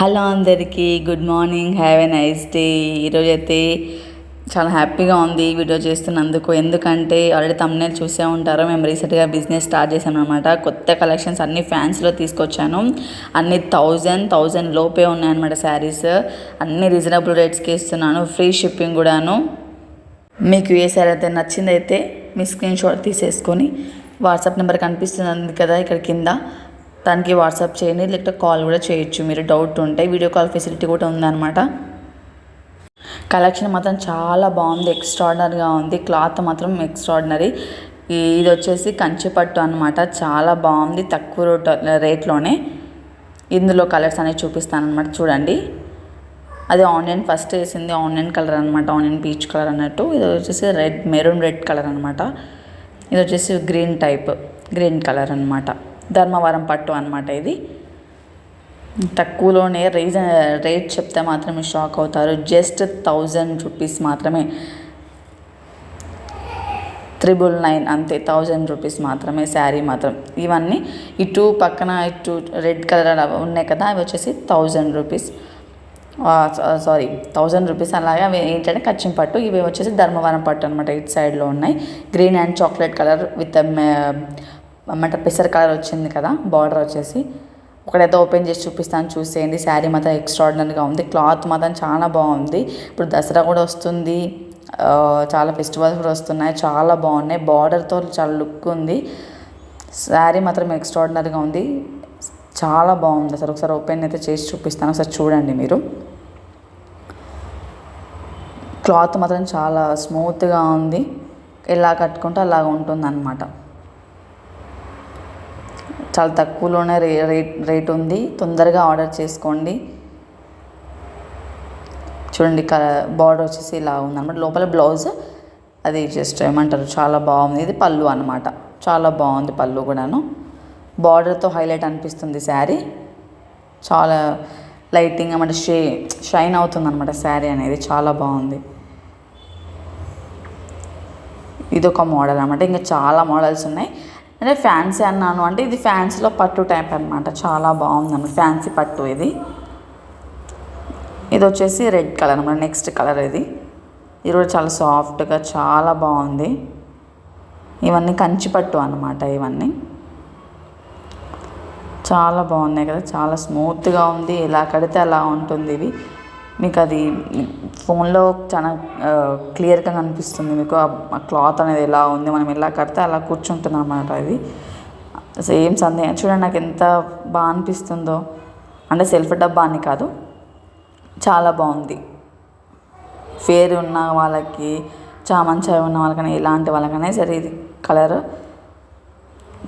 Hello అందరికీ good morning have a nice day. ఈరోజు అయితే చాలా హ్యాపీగా ఉంది వీడియో చేస్తున్నందుకు. ఎందుకంటే ఆల్రెడీ తమ్నేల్ చూసే ఉంటారు. మేము రీసెంట్గా బిజినెస్ స్టార్ట్ చేసామన్నమాట కొత్త కలెక్షన్స్ అన్ని ఫ్యాన్స్లో తీసుకొచ్చాను. అన్ని థౌజండ్ థౌజండ్ లోపే ఉన్నాయన్నమాట శారీస్. అన్ని రీజనబుల్ రేట్స్కి ఇస్తున్నాను. ఫ్రీ షిప్పింగ్ కూడాను. మీకు ఏ సారీ అయితే నచ్చిందైతే మీ స్క్రీన్ షాట్ తీసేసుకొని వాట్సాప్ నెంబర్ కనిపిస్తుంది కదా ఇక్కడ కింద. దానికి వాట్సాప్ చేయండి లేకపోతే కాల్ కూడా చేయొచ్చు. మీరు డౌట్ ఉంటే వీడియో కాల్ ఫెసిలిటీ కూడా ఉందన్నమాట. కలెక్షన్ మాత్రం చాలా బాగుంది ఎక్స్ట్రాడినరీగా ఉంది. క్లాత్ మాత్రం ఎక్స్ట్రాడినరీ. ఇది వచ్చేసి కంచిపట్టు అనమాట చాలా బాగుంది తక్కువ రేట్ రేట్లోనే. ఇందులో కలర్స్ అనేవి చూపిస్తాను అనమాట చూడండి. అది ఆనియన్ ఫస్ట్ వేసింది ఆనియన్ కలర్ అనమాట ఆనియన్ పీచ్ కలర్ అన్నట్టు. ఇది వచ్చేసి రెడ్ మెరూన్ రెడ్ కలర్ అనమాట ఇది వచ్చేసి గ్రీన్ టైప్ గ్రీన్ కలర్ అనమాట ధర్మవరం పట్టు అనమాట ఇది. తక్కువలోనే రీజన్ రేట్ చెప్తే మాత్రమే షాక్ అవుతారు. జస్ట్ థౌజండ్ రూపీస్ మాత్రమే. త్రిబుల్ నైన్ అంతే థౌజండ్ రూపీస్ మాత్రమే శారీ మాత్రం. ఇవన్నీ ఇటు పక్కన ఇటు రెడ్ కలర్ ఉన్నాయి కదా అవి వచ్చేసి thousand rupees. Sari thousand rupees అలాగే అవి ఏంటంటే కచ్చిం పట్టు. ఇవి వచ్చేసి ధర్మవరం పట్టు అనమాట ఇటు సైడ్లో ఉన్నాయి. Green and chocolate colour with అన్నమాట పెసర కలర్ వచ్చింది కదా బార్డర్ వచ్చేసి. ఒకడైతే ఓపెన్ చేసి చూపిస్తాను చూసేయండి. శారీ మాత్రం ఎక్స్ట్రాడినరీగా ఉంది. క్లాత్ మాత్రం చాలా బాగుంది. ఇప్పుడు దసరా కూడా వస్తుంది. చాలా ఫెస్టివల్స్ కూడా వస్తున్నాయి. చాలా బాగున్నాయి. బార్డర్తో చాలా లుక్ ఉంది. శారీ మాత్రం ఎక్స్ట్రాడినరీగా ఉంది. చాలా బాగుంది. అసలు ఒకసారి ఓపెన్ అయితే చేసి చూపిస్తాను. ఒకసారి చూడండి మీరు. క్లాత్ మాత్రం చాలా స్మూత్గా ఉంది. ఎలా కట్టుకుంటే అలాగ ఉంటుంది అన్నమాట చాలా తక్కువలోనే రే రేట్ రేట్ ఉంది. తొందరగా ఆర్డర్ చేసుకోండి. చూడండి క బార్డర్ వచ్చేసి ఇలా ఉందన్నమాట. లోపల బ్లౌజ్ అది జస్ట్ ఏమంటారు చాలా బాగుంది. ఇది పళ్ళు అనమాట చాలా బాగుంది పళ్ళు కూడాను. బార్డర్తో హైలైట్ అనిపిస్తుంది శారీ. చాలా లైటింగ్ అనమాట షే షైన్ అవుతుంది అనమాట శారీ అనేది. చాలా బాగుంది. ఇది ఒక మోడల్ అనమాట ఇంకా చాలా మోడల్స్ ఉన్నాయి. అంటే ఫ్యాన్సీ అన్నాను. అంటే ఇది ఫ్యాన్సీలో పట్టు టైప్ అనమాట చాలా బాగుంది ఫ్యాన్సీ పట్టు ఇది. ఇది వచ్చేసి రెడ్ కలర్ అనమాట నెక్స్ట్ కలర్ ఇది. ఇది కూడా చాలా సాఫ్ట్గా చాలా బాగుంది. ఇవన్నీ కంచి పట్టు అనమాట ఇవన్నీ. చాలా బాగున్నాయి కదా. చాలా స్మూత్గా ఉంది. ఎలా కడితే అలా ఉంటుంది ఇది మీకు అది ఫోన్లో చాలా క్లియర్గా కనిపిస్తుంది. మీకు ఆ క్లాత్ అనేది ఎలా ఉంది మనం ఎలా కడితే అలా కూర్చుంటుంది అనమాట ఇది సేమ్ సందేహం చూడండి నాకు ఎంత బాగా అనిపిస్తుందో. అంటే సెల్ఫ్ డబ్బా అని కాదు చాలా బాగుంది. ఫేర్ ఉన్న వాళ్ళకి చామంచాయి ఉన్న వాళ్ళకైనా ఎలాంటి వాళ్ళకైనా సరే ఇది కలర్.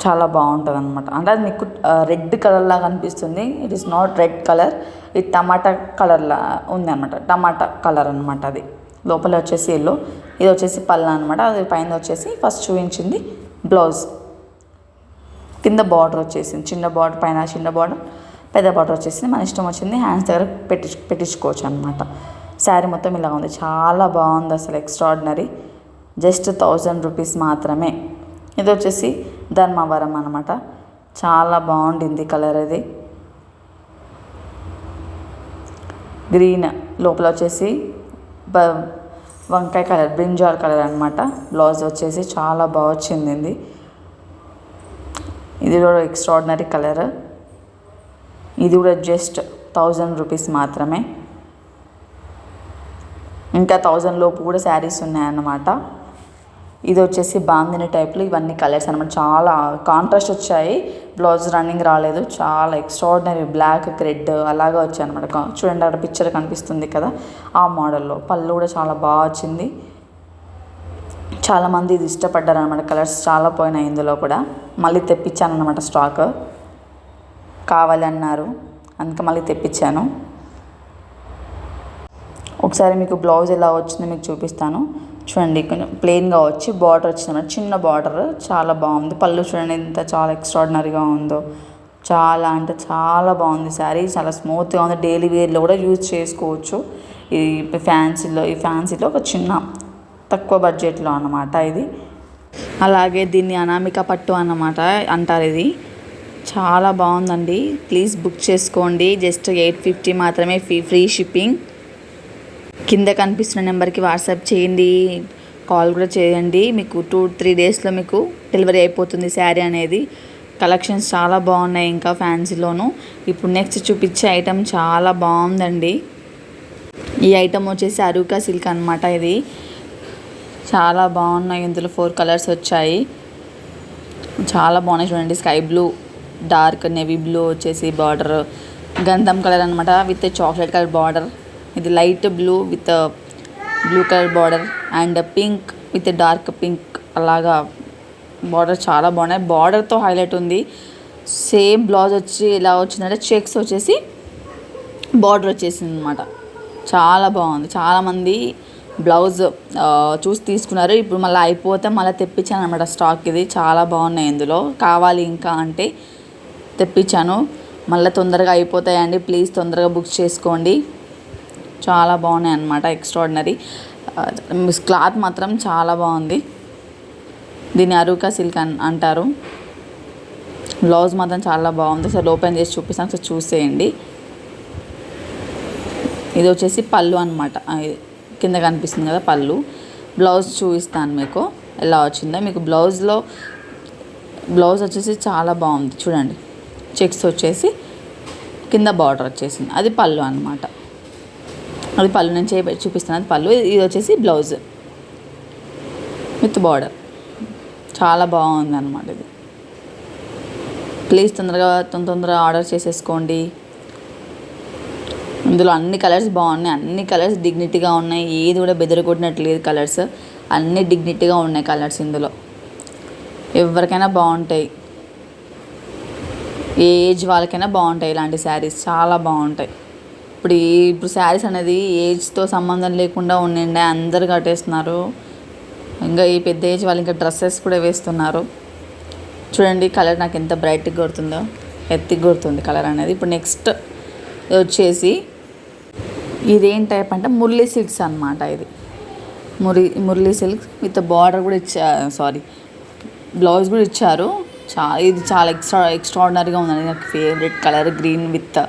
చాలా బాగుంటుంది అనమాట అంటే అది మీకు రెడ్ కలర్లా కనిపిస్తుంది. అనిపిస్తుంది it is not red colour ఇది టమాటా కలర్లా ఉంది అనమాట టమాటా కలర్ అనమాట అది. లోపల వచ్చేసి ఎల్లో ఇది వచ్చేసి పళ్ళ అనమాట అది పైన వచ్చేసి ఫస్ట్ చూపించింది బ్లౌజ్ కింద బార్డర్ వచ్చేసింది. చిన్న బార్డర్ పైన చిన్న బార్డర్ పెద్ద బార్డర్ వచ్చేసింది. మన ఇష్టం వచ్చింది హ్యాండ్స్ దగ్గర పెట్టి పెట్టించుకోవచ్చు అనమాట శారీ మొత్తం ఇలా ఉంది. చాలా బాగుంది అసలు. ఎక్స్ట్రాడినరీ జస్ట్ థౌజండ్ రూపీస్ మాత్రమే. ఇది వచ్చేసి ధర్మవరం అనమాట చాలా బాగుండింది కలర్ అది. గ్రీన్ లోపల వచ్చేసి బ వంకాయ కలర్ బ్రింజాల్ కలర్ అనమాట బ్లౌజ్ వచ్చేసి చాలా బాగా వచ్చింది ఇది ఇది కూడా ఎక్స్ట్రాడినరీ కలర్. ఇది కూడా జస్ట్ థౌజండ్ రూపీస్ మాత్రమే. ఇంకా థౌజండ్ లోపు కూడా శారీస్ ఉన్నాయన్నమాట. ఇది వచ్చేసి బాందిని టైప్లో ఇవన్నీ కలర్స్ అనమాట చాలా కాంట్రాస్ట్ వచ్చాయి. బ్లౌజ్ రన్నింగ్ రాలేదు. చాలా ఎక్స్ట్రాడినరీ బ్లాక్ రెడ్ అలాగా వచ్చాయి అనమాట చూడండి అక్కడ పిక్చర్ కనిపిస్తుంది కదా. ఆ మోడల్లో పళ్ళు కూడా చాలా బాగా వచ్చింది. చాలామంది ఇది ఇష్టపడ్డారు అనమాట కలర్స్. చాలా పోయినాయి ఇందులో కూడా. మళ్ళీ తెప్పించాను అనమాట స్టాక్ కావాలి అన్నారు. అందుకే మళ్ళీ తెప్పించాను. ఒకసారి మీకు బ్లౌజ్ ఎలా వచ్చిందో మీకు చూపిస్తాను. చూడండి కొంచెం ప్లెయిన్గా వచ్చి బార్డర్ వచ్చిందన్న చిన్న బార్డర్ చాలా బాగుంది. పళ్ళు చూడండి ఎంత చాలా ఎక్స్ట్రాడినరీగా ఉందో. చాలా అంటే చాలా బాగుంది శారీ. చాలా స్మూత్గా ఉంది. డైలీ వేర్లో కూడా యూజ్ చేసుకోవచ్చు. ఈ ఫ్యాన్సీలో ఈ ఫ్యాన్సీలో ఒక చిన్న తక్కువ బడ్జెట్లో అన్నమాట ఇది. అలాగే దీన్ని అనామిక పట్టు అన్నమాట అంటారు ఇది. చాలా బాగుందండి. ప్లీజ్ బుక్ చేసుకోండి. జస్ట్ ఎయిట్ ఫిఫ్టీ మాత్రమే ఫ్రీ ఫ్రీ షిప్పింగ్ కింద కనిపిస్తున్న నెంబర్కి వాట్సాప్ చేయండి. కాల్ కూడా చేయండి. మీకు టూ త్రీ డేస్లో మీకు డెలివరీ అయిపోతుంది శారీ అనేది. కలెక్షన్స్ చాలా బాగున్నాయి ఇంకా ఫ్యాన్సీలోను. ఇప్పుడు నెక్స్ట్ చూపించే ఐటెం చాలా బాగుందండి. ఈ ఐటెం వచ్చేసి అరూకా సిల్క్ అనమాట ఇది. చాలా బాగున్నాయి. ఇందులో ఫోర్ కలర్స్ వచ్చాయి. చాలా బాగున్నాయి చూడండి. Sky blue dark navy blue వచ్చేసి బార్డర్. గంధం కలర్ అనమాట విత్ చాక్లెట్ కలర్ బార్డర్. ఇది light blue with blue colour border and pink with dark pink అలాగా బార్డర్ చాలా బాగున్నాయి. బార్డర్తో హైలైట్ ఉంది. సేమ్ బ్లౌజ్ వచ్చి ఇలా వచ్చిందంటే చెక్స్ వచ్చేసి బార్డర్ వచ్చేసింది అనమాట చాలా బాగుంది. చాలామంది బ్లౌజ్ చూసి తీసుకున్నారు. ఇప్పుడు మళ్ళీ అయిపోతే మళ్ళీ తెప్పించాను అనమాట స్టాక్ ఇది. చాలా బాగున్నాయి ఇందులో. కావాలి ఇంకా అంటే తెప్పించాను. మళ్ళీ తొందరగా అయిపోతాయండి. ప్లీజ్ తొందరగా బుక్ చేసుకోండి. చాలా బాగున్నాయి అనమాట ఎక్స్ట్రాడినరీ క్లాత్ మాత్రం చాలా బాగుంది. దీన్ని అరూకా సిల్క్ అన్ అంటారు. బ్లౌజ్ మాత్రం చాలా బాగుంది. సార్ ఓపెన్ చేసి చూపిస్తాను ఒకసారి చూసేయండి. ఇది వచ్చేసి పళ్ళు అనమాట కింద కనిపిస్తుంది కదా పళ్ళు. బ్లౌజ్ చూపిస్తాను మీకు ఎలా వచ్చిందో. మీకు బ్లౌజ్లో బ్లౌజ్ వచ్చేసి చాలా బాగుంది. చూడండి చెక్స్ వచ్చేసి కింద బార్డర్ వచ్చేసింది. అది పళ్ళు అనమాట అది పళ్ళు నుంచి చేయ చూపిస్తాను. అది పళ్ళు ఇది వచ్చేసి బ్లౌజ్ విత్ బార్డర్. చాలా బాగుంది అనమాట ఇది. ప్లీజ్ తొందరగా తొందర తొందరగా ఆర్డర్ చేసేసుకోండి. ఇందులో అన్ని కలర్స్ బాగున్నాయి. అన్ని కలర్స్ డిగ్నిటీగా ఉన్నాయి. ఏది కూడా బెదరగొట్టినట్టు లేదు కలర్స్. అన్ని డిగ్నిటీగా ఉన్నాయి కలర్స్ ఇందులో. ఎవరికైనా బాగుంటాయి. ఏ ఏజ్ వాళ్ళకైనా బాగుంటాయి ఇలాంటి శారీస్. చాలా బాగుంటాయి. ఇప్పుడు ఇప్పుడు శారీస్ అనేది ఏజ్తో సంబంధం లేకుండా ఉండిండే అందరు కట్టేస్తున్నారు. ఇంకా ఈ పెద్ద ఏజ్ వాళ్ళు ఇంకా డ్రెస్సెస్ కూడా వేస్తున్నారు. చూడండి కలర్ నాకు ఎంత బ్రైట్గా కొడుతుందో ఎత్తికి కొడుతుంది కలర్ అనేది. ఇప్పుడు నెక్స్ట్ వచ్చేసి ఇదేం టైప్ అంటే మురళీ సిల్క్స్ అనమాట ఇది. మురి మురళీ సిల్క్ విత్ బార్డర్ కూడా ఇచ్చా సారీ బ్లౌజ్ కూడా ఇచ్చారు. చా ఇది చాలా ఎక్స్ట్రా ఎక్స్ట్రాడినరీగా ఉందండి. నాకు ఫేవరెట్ కలర్ గ్రీన్ విత్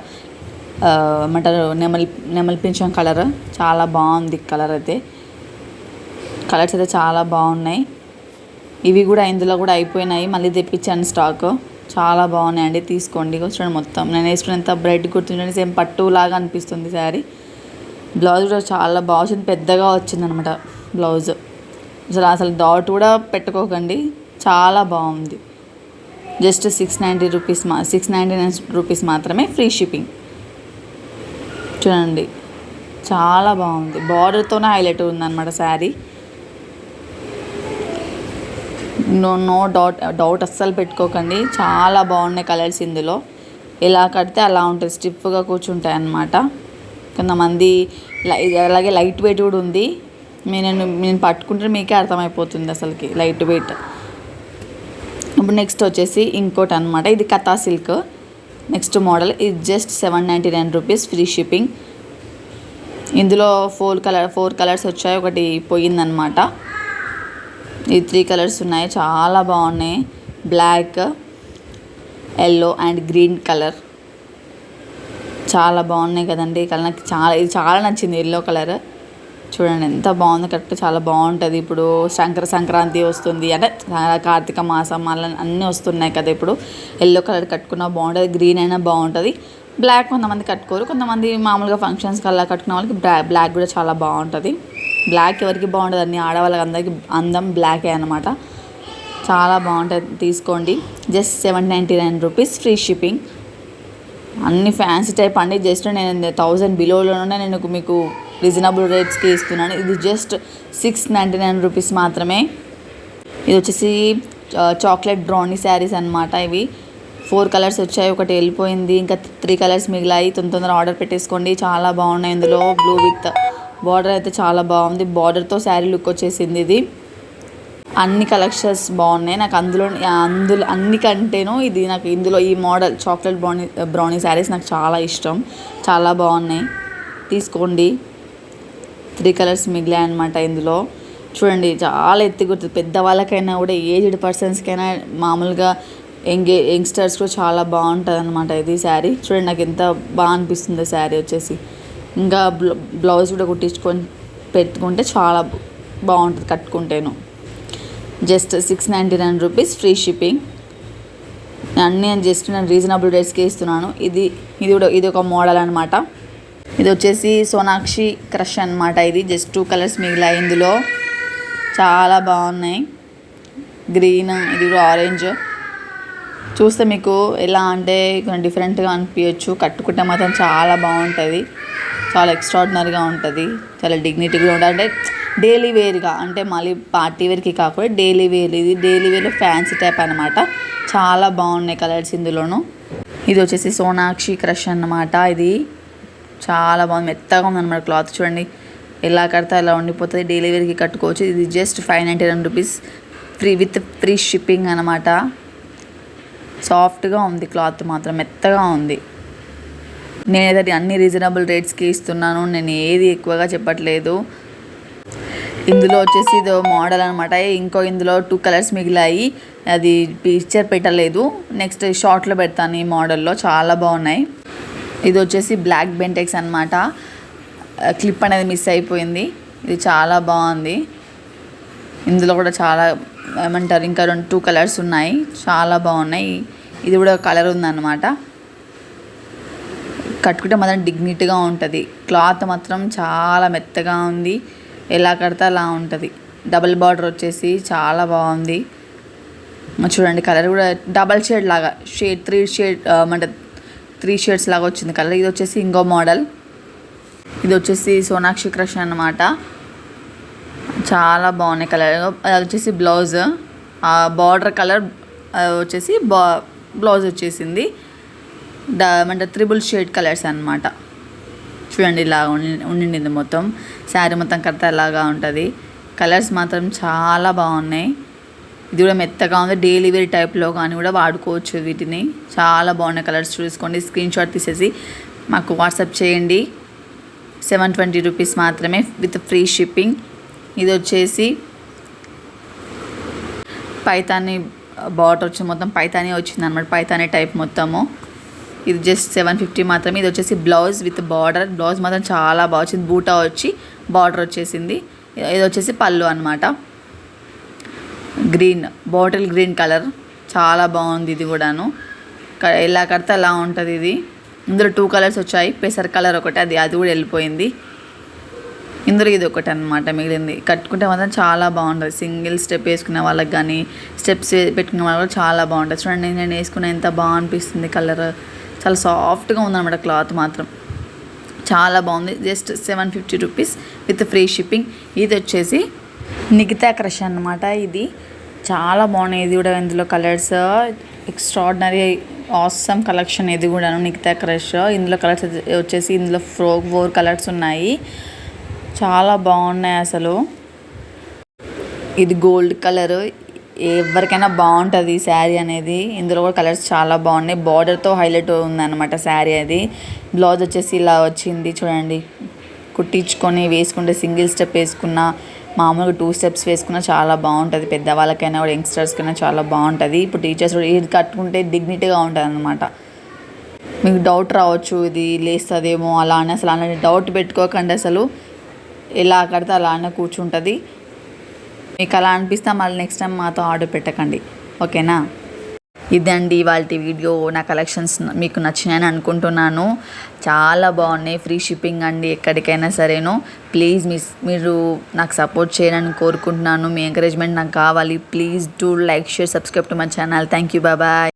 ఏమంటారు నెమలి నెమలి పింఛం కలర్. చాలా బాగుంది కలర్ అయితే. కలర్స్ అయితే చాలా బాగున్నాయి. ఇవి కూడా ఇందులో కూడా అయిపోయినాయి. మళ్ళీ తెప్పించాను స్టాక్. చాలా బాగున్నాయండి తీసుకోండి. కూర్చోండి చూడండి మొత్తం. నేను వేసుకున్నంత బ్రైట్ గుర్తుండండి సేమ్ పట్టు లాగా అనిపిస్తుంది శారీ. బ్లౌజ్ కూడా చాలా బాగా వచ్చింది. పెద్దగా వచ్చింది అనమాట బ్లౌజ్. అసలు అసలు డాట్ కూడా పెట్టుకోకండి. చాలా బాగుంది. జస్ట్ సిక్స్ నైంటీ రూపీస్ మా సిక్స్ నైంటీ నైన్ రూపీస్ మాత్రమే ఫ్రీ షిప్పింగ్ చూడండి. చాలా బాగుంది. బార్డర్తోనే హైలైట్ ఉందన్నమాట sari. No no doubt doubt అస్సలు పెట్టుకోకండి. చాలా బాగున్నాయి కలర్స్ ఇందులో. ఎలా కడితే అలా ఉంటుంది స్టిఫ్గా కూర్చుంటాయి అన్నమాట. కొంతమంది లై- అలాగే లైట్ వెయిట్ కూడా ఉంది. నేను నేను పట్టుకుంటే మీకే అర్థమైపోతుంది అసలుకి లైట్ వెయిట్ ఇప్పుడు నెక్స్ట్ వచ్చేసి ఇంకోటి అనమాట ఇది కథా సిల్క్ నెక్స్ట్ మోడల్ ఇది just seven ninety nine rupees free shipping ఇందులో ఫోర్ కలర్ ఫోర్ కలర్స్ వచ్చాయి. ఒకటి పోయిందనమాట ఈ త్రీ కలర్స్ ఉన్నాయి. చాలా బాగున్నాయి. Black yellow and green colour చాలా బాగున్నాయి కదండి. కలర్ నాకు చాలా ఇది చాలా నచ్చింది. ఎల్లో కలర్ చూడండి ఎంత బాగుంది. కరెక్ట్ చాలా బాగుంటుంది. ఇప్పుడు శంకర సంక్రాంతి వస్తుంది. అంటే కార్తీక మాసం అలా అన్నీ వస్తున్నాయి కదా ఇప్పుడు. ఎల్లో కలర్ కట్టుకున్నా బాగుంటుంది. గ్రీన్ అయినా బాగుంటుంది. బ్లాక్ కొంతమంది కట్టుకోరు. కొంతమంది మామూలుగా ఫంక్షన్స్కి అలా కట్టుకున్న వాళ్ళకి బ్లాక్ కూడా చాలా బాగుంటుంది. బ్లాక్ ఎవరికి బాగుంటుంది అన్ని ఆడవాళ్ళకి అందరికీ అందం బ్లాకే అనమాట చాలా బాగుంటుంది. తీసుకోండి. Just seven ninety nine rupees free shipping. అన్ని ఫ్యాన్సీ టైప్ అండి. జస్ట్ నేను థౌజండ్ బిలోలోనే నేను మీకు రీజనబుల్ రేట్స్కి ఇస్తున్నాను. ఇది just six ninety nine rupees మాత్రమే. ఇది వచ్చేసి చాక్లెట్ బ్రౌనీ శారీస్ అన్నమాట ఇవి. ఫోర్ కలర్స్ వచ్చాయి. ఒకటి వెళ్ళిపోయింది. ఇంకా త్రీ కలర్స్ మిగిలాయి. తొందర తొందర ఆర్డర్ పెట్టేసుకోండి. చాలా బాగున్నాయి ఇందులో. బ్లూ విత్ బార్డర్ అయితే చాలా బాగుంది. బార్డర్తో శారీ లుక్ వచ్చేసింది ఇది. అన్ని కలెక్షన్స్ బాగున్నాయి. నాకు అందులో అందులో అన్నికంటేనూ ఇది నాకు ఇందులో ఈ model chocolate brownie brownie saris నాకు చాలా ఇష్టం. చాలా బాగున్నాయి. తీసుకోండి. త్రీ కలర్స్ మిగిలాయి అనమాట ఇందులో. చూడండి చాలా ఎత్తి గుర్తుంది పెద్దవాళ్ళకైనా కూడా ఏజ్డ్ పర్సన్స్కైనా మామూలుగా యంగే యంగ్స్టర్స్ కూడా చాలా బాగుంటుంది అనమాట ఇది శారీ. చూడండి నాకు ఎంత బాగా అనిపిస్తుంది శారీ వచ్చేసి. ఇంకా బ్లౌజ్ కూడా కుట్టించుకొని పెట్టుకుంటే చాలా బాగుంటుంది కట్టుకుంటేను. Just six ninety nine rupees free shipping. అన్నీ నేను జస్ట్ నేను రీజనబుల్ రేట్స్కి ఇస్తున్నాను. ఇది ఇది కూడా ఇది ఒక మోడల్ అనమాట ఇది వచ్చేసి సోనాక్షి క్రష్ అనమాట ఇది జస్ట్ టూ కలర్స్ మిగిలాయి ఇందులో. చాలా బాగున్నాయి. గ్రీన్ ఇది కూడా ఆరెంజ్ చూస్తే మీకు ఎలా అంటే కొంచెం డిఫరెంట్గా అనిపించచ్చు. కట్టుకుంటే మాత్రం చాలా బాగుంటుంది. చాలా ఎక్స్ట్రాడినరీగా ఉంటుంది. చాలా డిగ్నిటీగా ఉంటుంది. అంటే డైలీ వేర్గా అంటే మళ్ళీ పార్టీ వేర్కి కాకుండా డైలీ వేర్ ఇది డైలీ వేర్లో ఫ్యాన్సీ టైప్ అనమాట చాలా బాగున్నాయి కలర్స్ ఇందులోను. ఇది వచ్చేసి సోనాక్షి క్రష్ అన్నమాట. ఇది చాలా బాగుంది. మెత్తగా ఉందన్నమాట క్లాత్ చూడండి. ఎలా కడితే అలా ఉండిపోతుంది. డెలివరీకి కట్టుకోవచ్చు. ఇది just five ninety nine rupees. Free with free shipping అనమాట సాఫ్ట్గా ఉంది క్లాత్ మాత్రం. మెత్తగా ఉంది. నేనైతే అన్ని రీజనబుల్ రేట్స్కి ఇస్తున్నాను. నేను ఏది ఎక్కువగా చెప్పట్లేదు. ఇందులో వచ్చేసి ఇదో మోడల్ అనమాట ఇంకో ఇందులో టూ కలర్స్ మిగిలాయి. అది పిక్చర్ పెట్టలేదు. నెక్స్ట్ షార్ట్లో పెడతాను ఈ మోడల్లో. చాలా బాగున్నాయి. ఇది వచ్చేసి బ్లాక్ బెంటెక్స్ అనమాట క్లిప్ అనేది మిస్ అయిపోయింది. ఇది చాలా బాగుంది. ఇందులో కూడా చాలా ఏమంటారు ఇంకా రెండు టూ కలర్స్ ఉన్నాయి. చాలా బాగున్నాయి. ఇది కూడా కలర్ ఉందన్నమాట. కట్టుకుంటే మాత్రం డిగ్నిటీగా ఉంటుంది. క్లాత్ మాత్రం చాలా మెత్తగా ఉంది. ఎలా కడితే అలా ఉంటుంది. డబల్ బార్డర్ వచ్చేసి చాలా బాగుంది. చూడండి కలర్ కూడా డబల్ షేడ్ లాగా షేడ్ త్రీ షేడ్ అంటే త్రీ షేడ్స్ లాగా వచ్చింది కలర్. ఇది వచ్చేసి ఇంకో మోడల్. ఇది వచ్చేసి సోనాక్షి క్రష్ అనమాట చాలా బాగున్నాయి కలర్. అది వచ్చేసి బ్లౌజ్. బార్డర్ కలర్ వచ్చేసి బా బ్లౌజ్ వచ్చేసింది. ద అంటే త్రిబుల్ షేడ్ కలర్స్ అనమాట చూడండి ఇలా ఉండి ఉండింది మొత్తం. శారీ మొత్తం కడితే అలాగా ఉంటుంది. కలర్స్ మాత్రం చాలా బాగున్నాయి. ఇది కూడా మెత్తగా ఉంది. డైలీ వేర్ టైప్లో కానీ కూడా వాడుకోవచ్చు వీటిని. చాలా బాగున్నాయి కలర్స్ చూసుకోండి. స్క్రీన్ షాట్ తీసేసి మాకు వాట్సాప్ చేయండి. సెవెన్ ట్వంటీ రూపీస్ మాత్రమే విత్ ఫ్రీ షిప్పింగ్ ఇది వచ్చేసి పైతాని బాటర్ వచ్చి మొత్తం. పైతానే వచ్చింది అనమాట పైతానే టైప్ మొత్తము. ఇది జస్ట్ సెవెన్ ఫిఫ్టీ మాత్రమే. ఇది వచ్చేసి బ్లౌజ్ విత్ బార్డర్ బ్లౌజ్ మాత్రం చాలా బాగా వచ్చింది. బూటా వచ్చి బార్డర్ వచ్చేసింది. ఇది వచ్చేసి పళ్ళు అనమాట గ్రీన్ బాటిల్ గ్రీన్ కలర్. చాలా బాగుంది ఇది కూడాను. ఎలా కడితే అలా ఉంటుంది ఇది. ఇందులో టూ కలర్స్ వచ్చాయి. పెసర్ కలర్ ఒకటి అది అది కూడా వెళ్ళిపోయింది. ఇందులో ఇది ఒకటి అనమాట మిగిలింది. కట్టుకుంటే మాత్రం చాలా బాగుంటుంది. సింగిల్ స్టెప్ వేసుకునే వాళ్ళకి కానీ స్టెప్స్ పెట్టుకునే వాళ్ళకి చాలా బాగుంటుంది. చూడండి నేను వేసుకున్న ఎంత బాగా అనిపిస్తుంది కలర్. చాలా సాఫ్ట్గా ఉందన్నమాట క్లాత్ మాత్రం. చాలా బాగుంది. Just seven fifty rupees with free shipping. ఇది వచ్చేసి నిగితా క్రష్ అన్నమాట ఇది. చాలా బాగున్నాయి ఇది కూడా ఇందులో కలర్స్. ఎక్స్ట్రాడినరీ ఆసమ్ కలెక్షన్ ఇది కూడాను నిక్తా క్రష్ ఇందులో కలర్స్ వచ్చేసి ఇందులో ఫ్రో ఫోర్ కలర్స్ ఉన్నాయి. చాలా బాగున్నాయి అసలు. ఇది గోల్డ్ కలర్. ఎవరికైనా బాగుంటుంది ఈ శారీ అనేది. ఇందులో కూడా కలర్స్ చాలా బాగున్నాయి. బార్డర్తో హైలైట్ ఉందన్నమాట శారీ అది. బ్లౌజ్ వచ్చేసి ఇలా వచ్చింది చూడండి. కుట్టించుకొని వేసుకుంటే సింగిల్ స్టెప్ వేసుకున్న మామూలుగా టూ స్టెప్స్ వేసుకున్నా చాలా బాగుంటుంది. పెద్దవాళ్ళకైనా కూడా యంగ్స్టర్స్కైనా చాలా బాగుంటుంది. ఇప్పుడు టీచర్స్ కూడా ఇది కట్టుకుంటే డిగ్నిటీగా ఉంటుంది అనమాట మీకు డౌట్ రావచ్చు ఇది లేస్తుందేమో అలా అని అసలు అలాంటి డౌట్ పెట్టుకోకండి అసలు. ఎలా కడితే అలానే కూర్చుంటుంది. మీకు అలా అనిపిస్తే మళ్ళీ నెక్స్ట్ టైం మాతో ఆర్డర్ పెట్టకండి. ఓకేనా? ఇదండి ఇవాళ వీడియో నా కలెక్షన్స్ మీకు నచ్చినాయని అనుకుంటున్నాను. చాలా బాగున్నాయి ఫ్రీ షిప్పింగ్ అండి ఎక్కడికైనా సరేను. ప్లీజ్ మిస్ మీరు నాకు సపోర్ట్ చేయాలని కోరుకుంటున్నాను. మీ ఎంకరేజ్మెంట్ నాకు కావాలి. Please do like share subscribe to my channel. Thank you bye.